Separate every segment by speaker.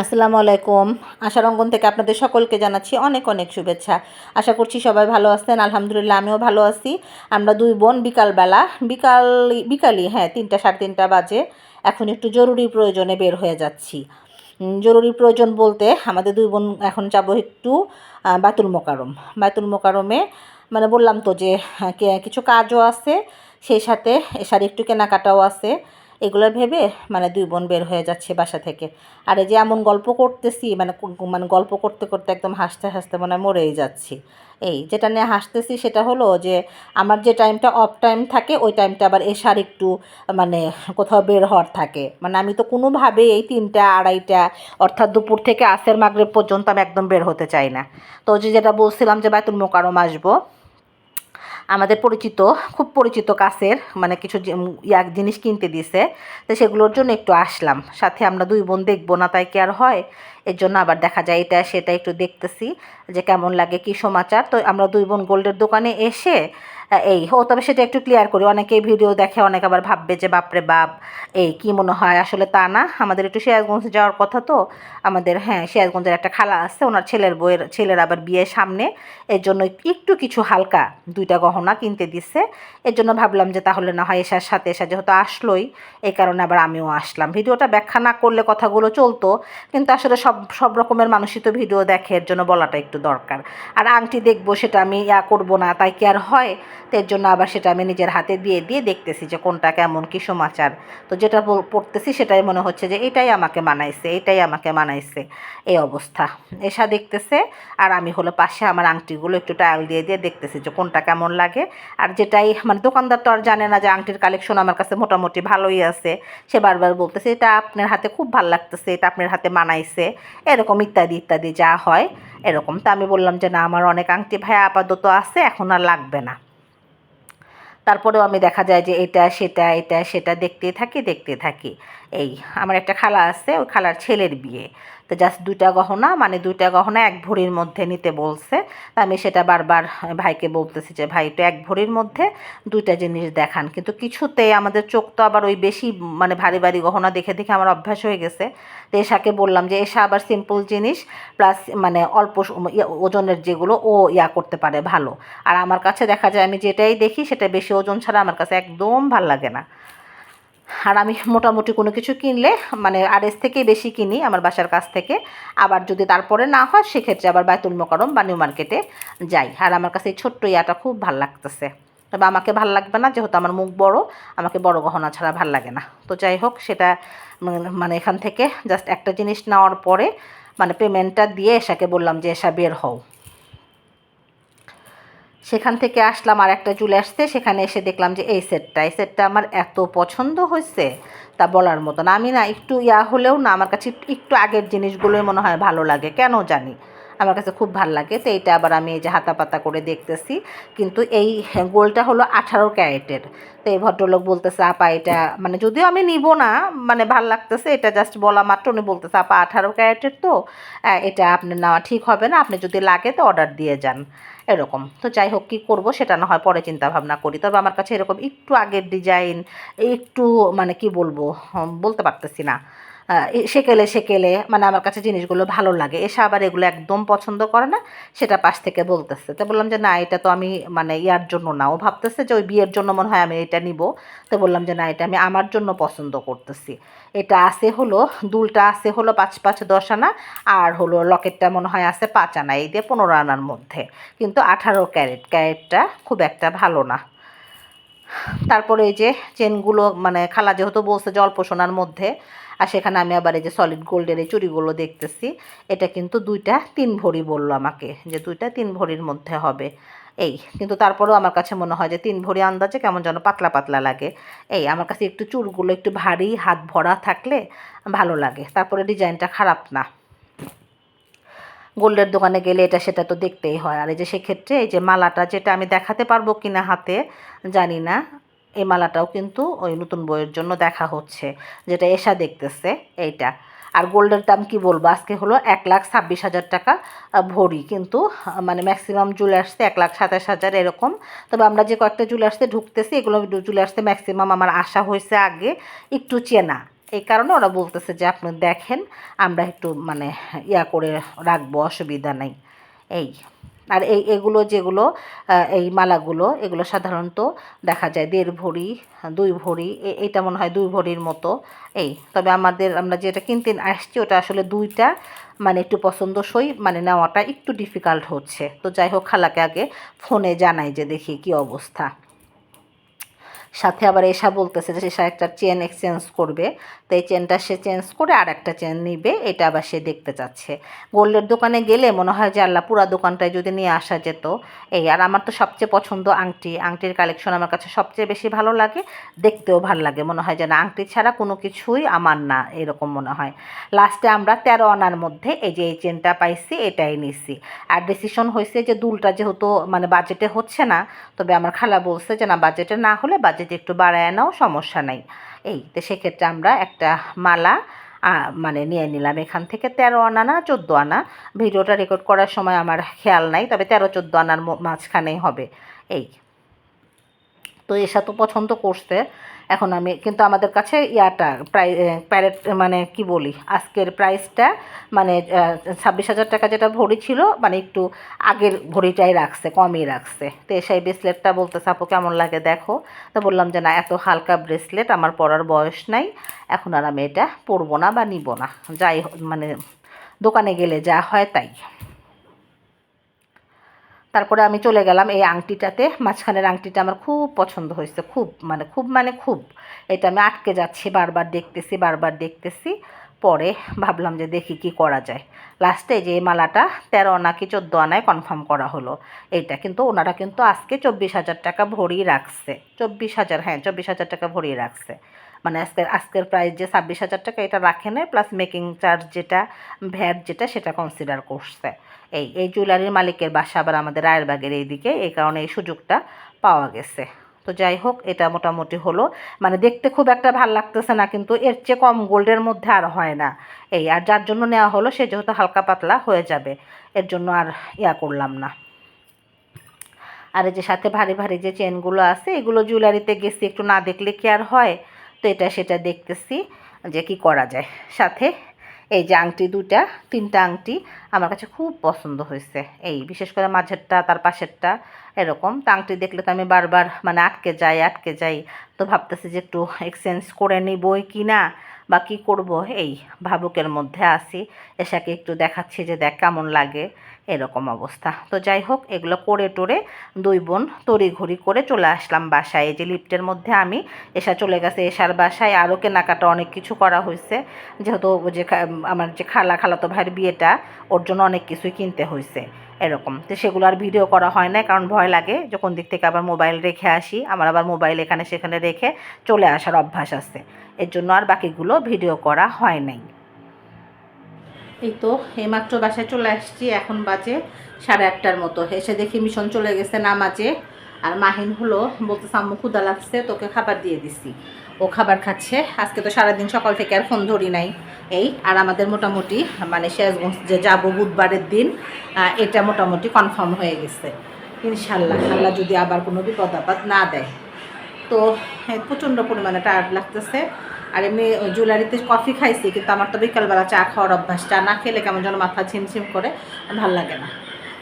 Speaker 1: আসসালামু আলাইকুম। আশার অঙ্গন থেকে আপনাদের সকলকে জানাচ্ছি অনেক অনেক শুভেচ্ছা। আশা করছি সবাই ভালো আছেন। আলহামদুলিল্লাহ আমিও ভালো আছি। আমরা দুই বোন বিকালবেলা বিকাল বিকালই হ্যাঁ তিনটা সাড়ে তিনটা বাজে। এখন একটু জরুরি প্রয়োজনে বের হয়ে যাচ্ছি। জরুরি প্রয়োজন বলতে আমাদের দুই বোন এখন যাব একটু বাতুল মোকারম বাতুল মোকারমে মানে বললাম তো যে হ্যাঁ, কিছু কাজও আছে সেই সাথে এসার একটু কেনাকাটাও আছে। এগুলো ভেবে মানে দুই বোন বের হয়ে যাচ্ছে বাসা থেকে। আর এই যে এমন গল্প করতেছি মানে মানে গল্প করতে করতে একদম হাসতে হাসতে মানে মরেই যাচ্ছি। এই যেটা নিয়ে হাসতেছি সেটা হলো যে, আমার যে টাইমটা অফ টাইম থাকে, ওই টাইমটা আবার এসার একটু মানে কোথাও বের হওয়ার থাকে। মানে আমি তো কোনোভাবে এই তিনটা, আড়াইটা, অর্থাৎ দুপুর থেকে আসের, মাগরেব পর্যন্ত আমি একদম বের হতে চাই না। তো যে যেটা বলছিলাম যে বায়তুল মোকারম আসব। আমাদের পরিচিত, খুব পরিচিত কাছের মানে কিছু এক জিনিস কিনতে দিছে তো সেগুলোর জন্য একটু আসলাম। সাথে আমরা দুই বোন দেখব না তাই কি আর হয়? এর জন্য আবার দেখা যায় এটা সেটা একটু দেখতেছি যে কেমন লাগে কি সমাচার। তো আমরা দুই বোন গোল্ডের দোকানে এসে এই, ও, তবে সেটা একটু ক্লিয়ার করি। অনেকেই ভিডিও দেখে, অনেকে আবার ভাববে যে, বাপরে বাপ, এই, কি মনে হয় আসলে তা না? আমাদের একটু সিরাজগঞ্জ যাওয়ার কথা তো। আমাদের হ্যাঁ সিরাজগঞ্জের একটা খালা আছে, ওনার ছেলের বইয়ের, ছেলের আবার বিয়ের সামনে। এর জন্য একটু কিছু হালকা দুইটা গহনা কিনতে দিচ্ছে এর জন্য ভাবলাম যে, তাহলে না হয় এসার সাথে এসা যেহেতু আসলোই এই কারণে আবার আমিও আসলাম। ভিডিওটা ব্যাখ্যা না করলে কথাগুলো চলতো, কিন্তু আসলে সব সব রকমের মানুষই তো ভিডিও দেখে, এর জন্য বলাটা একটু দরকার। আর আংটি দেখব, সেটা আমি ইয়া করব না, তাই কি আর হয়? তো এর জন্য আবার সেটা আমি নিজের হাতে দিয়ে দিয়ে দেখতেছি যে কোনটা কেমন, কী সমাচার। তো যেটা পড়তেছি সেটাই মনে হচ্ছে যে এটাই আমাকে মানাইছে, এটাই আমাকে মানাইছে। এই অবস্থা। এসা দেখতেছে, আর আমি হলো পাশে আমার আংটিগুলো একটু টায়াল দিয়ে দিয়ে দেখতেছি যে কোনটা কেমন লাগে। আর যেটাই মানে দোকানদার তো আর জানে না যে আংটির কালেকশন আমার কাছে মোটামুটি ভালোই আছে। সে বারবার বলতেছে, এটা আপনার হাতে খুব ভালো লাগতেছে, এটা আপনার হাতে মানাইছে। এরকম ইত্যাদি ইত্যাদি যা হয়, এরকম। তো আমি বললাম যে, না, আমার অনেক আংটি ভাই আপাতত আছে, এখন আর লাগবে না। তারপরেও আমি দেখা যায় যে এটা, সেটা এটা, সেটা দেখতে থাকি দেখতে থাকি। এই, আমার একটা খালা আছে, ওই খালার ছেলের বিয়ে। তো জাস্ট দুইটা গহনা মানে দুইটা গহনা এক ভরির মধ্যে নিতে বলছে। আমি সেটা বারবার ভাইকে বলতেছি যে, ভাই এক ভরির মধ্যে দুইটা জিনিস দেখান। কিন্তু কিছুতে আমাদের চোখ তো আবার ওই বেশি মানে ভারী ভারী গহনা দেখে দেখে আমার অভ্যাস হয়ে গেছে। তো এসাকে বললাম যে এসা আবার সিম্পল জিনিস প্লাস মানে অল্প ওজনের যেগুলো ও ইয়া করতে পারে ভালো। আর আমার কাছে দেখা যায় আমি যেটাই দেখি সেটা বেশি ওজন ছাড়া আমার কাছে একদম ভালো লাগে না। আর আমি মোটামুটি কোনো কিছু কিনলে মানে আড়এস থেকেই বেশি কিনি আমার বাসার কাছ থেকে। আবার যদি তারপরে না হয়, সেক্ষেত্রে আবার বায়তুল মোকারম বা নিউ মার্কেটে যাই। আর আমার কাছে এই ছোট্ট ইয়াটা খুব ভালো লাগতেছে। তবে আমাকে ভালো লাগবে না, যেহেতু আমার মুখ বড়, আমাকে বড় গহনা ছাড়া ভালো লাগে না। তো যাই হোক, সেটা মানে এখান থেকে জাস্ট একটা জিনিস নেওয়ার পরে মানে পেমেন্টটা দিয়ে এসাকে বললাম যে এসা বের হও। সেখান থেকে আসলাম, আর একটা চুলে আসতে সেখানে এসে দেখলাম যে এই সেটটা এই সেটটা আমার এত পছন্দ হয়েছে তা বলার মতন। আমি না একটু ইয়া হলেও না, আমার কাছে একটু- আগের জিনিসগুলোই মনে হয় ভালো লাগে, কেন জানি? আমার কাছে খুব ভালো লাগে। তো এইটা আবার আমি এই যে হাতা পাতা করে দেখতেছি। কিন্তু এই গোলটা হলো আঠারো ক্যারেটের। তো এই ভদ্রলোক বলতেছে, আপা, এটা মানে যদিও আমি নিব না মানে ভালো লাগতেছে, এটা জাস্ট বলা মাত্র উনি বলতেছে, আপা, আঠারো ক্যারেটের তো এটা আপনি নেওয়া ঠিক হবে না, আপনি যদি লাগে তো অর্ডার দিয়ে যান। এরকম। তো যাই হোক, কী করব সেটা না হয় পরে চিন্তা ভাবনা করি। তবে আমার কাছে এরকম একটু আগের ডিজাইন একটু মানে কি বলব বলতে পারতেছি না। সেকেলে সেকেলে মানে আমার কাছে জিনিসগুলো ভালো লাগে। এসে আবার এগুলো একদম পছন্দ করে না, সেটা পাশ থেকে বলতেছে। তো বললাম যে, না, এটা তো আমি মানে ইয়ার জন্য না। ও ভাবতেছে যে, ওই বিয়ের জন্য মনে হয় আমি এটা নিব। তো বললাম যে, না, এটা আমি আমার জন্য পছন্দ করতেছি। এটা আছে হলো, দুলটা আছে হলো পাঁচ পাঁচ দশ আনা, আর হলো লকেটটা মনে হয় আছে পাঁচ আনা, এই দিয়ে পনেরো আনার মধ্যে। কিন্তু আঠারো ক্যারেট, ক্যারেটটা খুব একটা ভালো না। তারপরে এই যে চেনগুলো মানে খালা যেহেতু বলছে যে সোনার মধ্যে, আর সেখানে আমি আবার এই যে সলিড গোল্ডের এই চুড়িগুলো দেখতেছি, এটা কিন্তু দুইটা তিন ভরি বলল আমাকে যে দুইটা তিন ভরির মধ্যে হবে। এই, কিন্তু তারপরেও আমার কাছে মনে হয় যে তিন ভরি আন্দাজে কেমন যেন পাতলা পাতলা লাগে। এই, আমার কাছে একটু চুড়গুলো একটু ভারী, হাত ভরা থাকলে ভালো লাগে, তারপরে ডিজাইনটা খারাপ না। গোল্ডের দোকানে গেলে এটা সেটা তো দেখতেই হয়। আর এই যে সেক্ষেত্রে এই যে মালাটা যেটা আমি দেখাতে পারব কিনা হাতে, জানি না। এই মালাটাও কিন্তু ওই নতুন বইয়ের জন্য দেখা হচ্ছে, যেটা এসা দেখতেছে এইটা। আর গোল্ডের দাম কি বলব? আজকে হলো এক লাখ ছাব্বিশ হাজার টাকা ভরি। কিন্তু মানে ম্যাক্সিমাম জুয়েলার্সে এক লাখ সাতাশ হাজার এরকম। তবে আমরা যে কয়েকটা জুয়েলার্সে ঢুকতেছি, এগুলো জুয়েলার্সে ম্যাক্সিমাম আমার আশা হয়েছে আগে একটু চেনা। এই কারণে ওরা বলতেছে যে, আপনি দেখেন, আমরা একটু মানে ইয়া করে রাখব, অসুবিধা নেই। এই, আর এই, এগুলো যেগুলো এই মালাগুলো, এগুলো সাধারণত দেখা যায় দেড় ভরি, দুই ভরি, এ- এটা মনে হয় দুই ভরির মতো। এই, তবে আমাদের, আমরা যেটা কিনতে আসছি, ওটা আসলে দুইটা মানে একটু পছন্দসই মানে নেওয়াটা একটু ডিফিকাল্ট হচ্ছে। তো যাই হোক, খালাকে আগে ফোনে জানাই যে দেখি কি অবস্থা। সাথে আবার এসা বলতেছে যে সে একটা চেন এক্সচেঞ্জ করবে। তো এই চেনটা সে চেঞ্জ করে আর একটা চেন নিবে, এটা আবার সে দেখতে চাচ্ছে। গোল্ডের দোকানে গেলে মনে হয় যে আল্লাহ পুরা দোকানটায় যদি নিয়ে আসা যেত, এই আর আমার তো সবচেয়ে পছন্দ আংটি। আংটির কালেকশন আমার কাছে সবচেয়ে বেশি ভালো লাগে, দেখতেও ভালো লাগে। মনে হয় যে না আংটি ছাড়া কোনো কিছুই আমার না, এরকম মনে হয়। লাস্টে আমরা তেরো আনার মধ্যে এই যে এই চেনটা পাইছি, এটাই নিছি। আর ডিসিশন হয়েছে যে দুলটা যেহেতু মানে বাজেটে হচ্ছে না, তবে আমার খালা বলছে যে না বাজেটে না হলে বাজেট একটু বাড়ায় নাও, সমস্যা নাই। এই তো সেক্ষেত্রে আমরা একটা মালা মানে নিয়ে নিলাম এখান থেকে। তেরো আনা না, চোদ্দ আনা। ভিডিওটা রেকর্ড করার সময় আমার খেয়াল নাই, তবে তেরো চোদ্দ আনার মাঝখানেই হবে। এই তো এসা তো পছন্দ করছে। এখন আমি, কিন্তু আমাদের কাছে ইয়াটা প্রাই প্যারেট মানে কি বলি, আজকের প্রাইসটা মানে ছাব্বিশ হাজার টাকা যেটা ভরি ছিল মানে একটু আগের ভরিটাই রাখছে, কমই রাখছে। তো এসাই ব্রেসলেটটা বলতে আপু, কেমন লাগে দেখো? তো বললাম যে, না, এত হালকা ব্রেসলেট, আমার পরার বয়স নাই, এখন আর আমি এটা পরবো না বা নিব না। যাই মানে দোকানে গেলে যা হয় তাই। তারপরে আমি চলে গেলাম এই আংটিটাতে। মাঝখানের আংটিটা আমার খুব পছন্দ হয়েছে, খুব মানে খুব মানে খুব। এটা আমি আটকে যাচ্ছি, বারবার দেখতেছি বারবার দেখতেছি। পরে ভাবলাম যে দেখি কি করা যায়। লাস্টে যে এই মালাটা তেরো আনা কি চোদ্দ আনায় কনফার্ম করা হলো। এইটা কিন্তু ওনারা কিন্তু আজকে চব্বিশ হাজার টাকা ভরিয়ে রাখছে। চব্বিশ হাজার হ্যাঁ চব্বিশ হাজার টাকা ভরিয়ে রাখছে। মানে আজকের আজকের প্রাইস যে ছাব্বিশ হাজার টাকা এটা রাখে নেয় প্লাস মেকিং চার্জ যেটা ভ্যাট যেটা, সেটা কনসিডার করছে। এই এই জুয়েলারির মালিকের বাসা আবার আমাদের রায়েরবাগের এইদিকে, এই কারণে এই সুযোগটা পাওয়া গেছে। তো যাই হোক, এটা মোটামুটি হলো। মানে দেখতে খুব একটা ভালো লাগতেছে না, কিন্তু এর চেয়ে কম গোল্ডের মধ্যে আর হয় না। এই, আর যার জন্য নেওয়া হলো, সে যেহেতু হালকা পাতলা হয়ে যাবে, এর জন্য আর ইয়া করলাম না। আর এই যে সাথে ভারী ভারী যে চেনগুলো আছে, এগুলো জুয়েলারিতে গেছি, একটু না দেখলে কি আর হয়? তো এটা সেটা দেখতেছি যে কি করা যায়। সাথে এই যে আংটি দুটা তিনটা আংটি আমার কাছে খুব পছন্দ হয়েছে। এই বিশেষ করে মাঝেরটা, তার পাশেরটা এরকম। তো আংটি দেখলে তো আমি বারবার মানে আটকে যাই আটকে যাই। তো ভাবতেছি যে একটু এক্সচেঞ্জ করে নিবই কি না বা কী করব? এই ভাবুকের মধ্যে আসি এসাকে একটু দেখাচ্ছি যে দেখ কেমন লাগে। এরকম অবস্থা। তো যাই হোক এগুলো করে টোরে দুই বোন তড়িঘড়ি করে চলে আসলাম বাসায়। এই যে লিফ্টের মধ্যে আমি, এসা চলে গেছে। এসার বাসায় আরও কেনাকাটা অনেক কিছু করা হয়েছে যেহেতু যে আমার যে খালা খালাতো ভাইয়ের বিয়েটা, ওর জন্য অনেক কিছুই কিনতে হয়েছে এরকম। তো সেগুলো আর ভিডিও করা হয় না কারণ ভয় লাগে। যখন দিক থেকে আবার মোবাইল রেখে আসি, আমার আবার মোবাইল এখানে সেখানে রেখে চলে আসার অভ্যাস আছে। এর জন্য আর বাকিগুলো ভিডিও করা হয় নাই। এই তো এইমাত্র বাসায় চলে আসছি, এখন বাজে সাড়ে আটটার মতো। এসে দেখি মিশন চলে গেছে নামাজে। আর মাহিন হলো বলতে সাম্মু ক্ষুদা লাগছে, তোকে খাবার দিয়ে দিছি। ও খাবার খাচ্ছে। আজকে তো সারাদিন সকাল থেকে আর ফোন ধরি নাই। এই, আর আমাদের মোটামুটি মানে শেষগঞ্জ যে যাব বুধবারের দিন এটা মোটামুটি কনফার্ম হয়ে গেছে। ইনশাল্লাহ আল্লাহ যদি আবার কোনো বিপদ আপদ না দেয়। তো প্রচণ্ড পরিমাণে টায়ার্ড লাগতেছে। আর এমনি জুয়েলারিতে কফি খাইছি, কিন্তু আমার তো বিকালবেলা চা খাওয়ার অভ্যাস। চা না খেলে কেমন যেন মাথা ছিমছিম করে, ভালো লাগে না।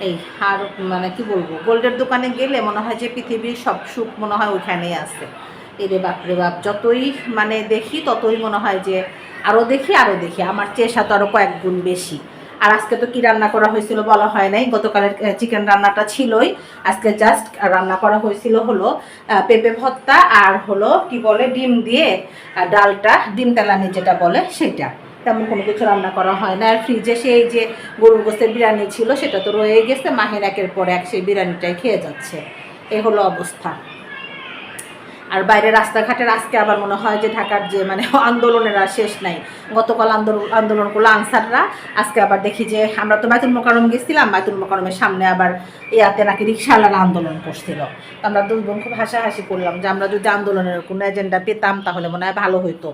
Speaker 1: এই আর মানে কি বলব, গোল্ডের দোকানে গেলে মনে হয় যে পৃথিবীর সব সুখ মনে হয় ওইখানেই আছে। এরে বাপরে বাপ যতই মানে দেখি ততই মনে হয় যে আরও দেখি আরও দেখি। আমার চেষা তো আরও কয়েক গুণ বেশি। আর আজকে তো কি রান্না করা হয়েছিল বলা হয় নাই, গতকালের চিকেন রান্নাটা ছিলই। আজকে জাস্ট রান্না করা হয়েছিল হলো পেঁপে ভর্তা আর হলো কি বলে, ডিম দিয়ে ডালটা, ডিম তেলানি যেটা বলে সেটা তেমন কোনো কিছু রান্না করা হয় না আর ফ্রিজে সেই যে গরুর গোস্তের বিরিয়ানি ছিল, সেটা তো রয়ে গেছে। মাহের একের পর এক সেই বিরিয়ানিটাই খেয়ে যাচ্ছে। এ হলো অবস্থা। আর বাইরে রাস্তাঘাটের আজকে আবার মনে হয় যে ঢাকার যে মানে আন্দোলনের আর শেষ নাই। গতকাল আন্দোলন আন্দোলন করল আনসাররা। আজকে আবার দেখি যে আমরা তো মাইতুল মোকারম গেছিলাম মাইতুল মোকারমের সামনে আবার ইয়াতে নাকি রিক্সাওয়ালারা আন্দোলন করছিল। আমরা দুই বোন খুব হাসাহাসি করলাম যে আমরা যদি আন্দোলনের কোনো এজেন্ডা পেতাম তাহলে মনে হয় ভালো হইতো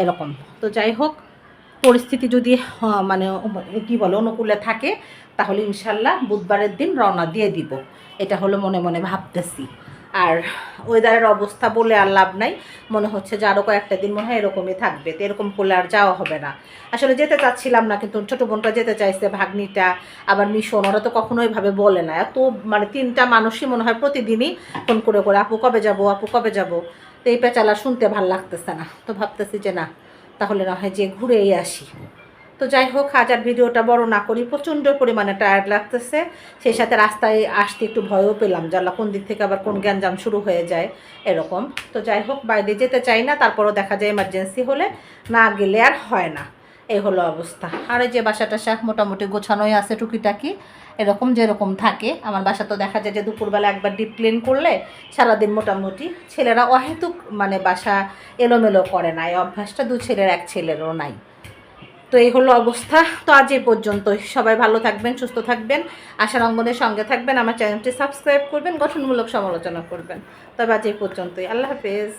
Speaker 1: এরকম। তো যাই হোক, পরিস্থিতি যদি মানে কি বলে, অনুকূলে থাকে তাহলে ইনশাল্লাহ বুধবারের দিন রওনা দিয়ে দিব। এটা হলো মনে মনে ভাবতেছি। আর ওয়েদারের অবস্থা বলে আর লাভ নাই। মনে হচ্ছে যে আরও কয়েকটা দিন মনে হয় এরকমই থাকবে। তো এরকম করলে আর যাওয়া হবে না। আসলে যেতে চাচ্ছিলাম না, কিন্তু ছোটো বোনটা যেতে চাইছে, ভাগ্নিটা, আবার মিশন, ওরা তো কখনোই ভাবে বলে না। এত মানে তিনটা মানুষই মনে হয় প্রতিদিনই ফোন করে করে, আপু, কবে যাব? আপু, কবে যাব? তো এই পেঁচালা শুনতে ভালো লাগতেছে না। তো ভাবতেছি যে না, তাহলে না হয় যে ঘুরেই আসি। তো যাই হোক হাজার ভিডিওটা বড় না করি, প্রচণ্ড পরিমাণে টায়ার্ড লাগতেছে। সেই সাথে রাস্তায় আসতে একটু ভয়ও পেলাম, জানলা কোন দিক থেকে আবার কোন গ্যাঞ্জাম শুরু হয়ে যায়, এরকম। তো যাই হোক, বাইরে যেতে চাই না, তারপরও দেখা যায় এমার্জেন্সি হলে না গেলে আর হয় না। এই হলো অবস্থা। আর এই যে বাসা টাসা মোটামুটি গোছানোই আছে টুকিটাকি, এরকম যেরকম থাকে। আমার বাসা তো দেখা যায় যে দুপুরবেলা একবার ডিপ ক্লিন করলে সারাদিন মোটামুটি ছেলেরা অহেতুক মানে বাসা এলোমেলো করে না। এই অভ্যাসটা দু ছেলের, এক ছেলেরও নাই। তো এই হলো অবস্থা। তো আজ এই পর্যন্তই। সবাই ভালো থাকবেন, সুস্থ থাকবেন। আশা অঙ্গনের সঙ্গে থাকবেন। আমার চ্যানেলটি সাবস্ক্রাইব করবেন, গঠনমূলক সমালোচনা করবেন। তবে আজ এই পর্যন্তই। আল্লাহ হাফেজ।